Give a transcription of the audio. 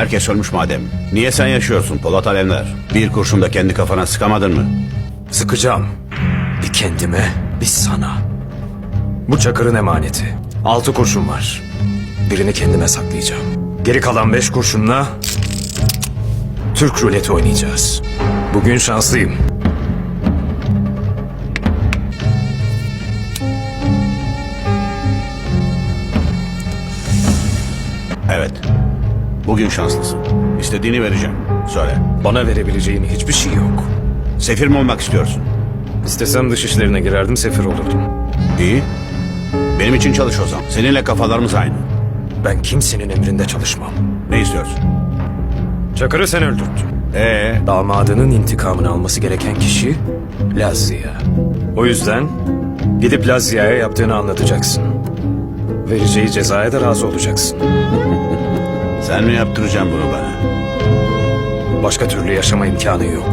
Herkes ölmüş madem. Niye sen yaşıyorsun Polat Alemdar? Bir kurşun da kendi kafana sıkamadın mı? Sıkacağım. Bir kendime, bir sana. Bu Çakır'ın emaneti. Altı kurşun var. Birini kendime saklayacağım. Geri kalan beş kurşunla... Türk ruleti oynayacağız. Bugün şanslıyım. Evet. Bugün şanslısın. İstediğini vereceğim. Söyle. Bana verebileceğin hiçbir şey yok. Sefir mi olmak istiyorsun? İstesem dış işlerine girerdim, sefir olurdum. İyi. Benim için çalış o zaman. Seninle kafalarımız aynı. Ben kimsenin emrinde çalışmam. Ne istiyorsun? Çakır'ı sen öldürttün. Ee, Damadının intikamını alması gereken kişi Lazia. O yüzden gidip Lazia'ya yaptığını anlatacaksın. Vereceği cezaya da razı olacaksın. Sen mi yaptıracaksın bunu bana? Başka türlü yaşama imkanı yok.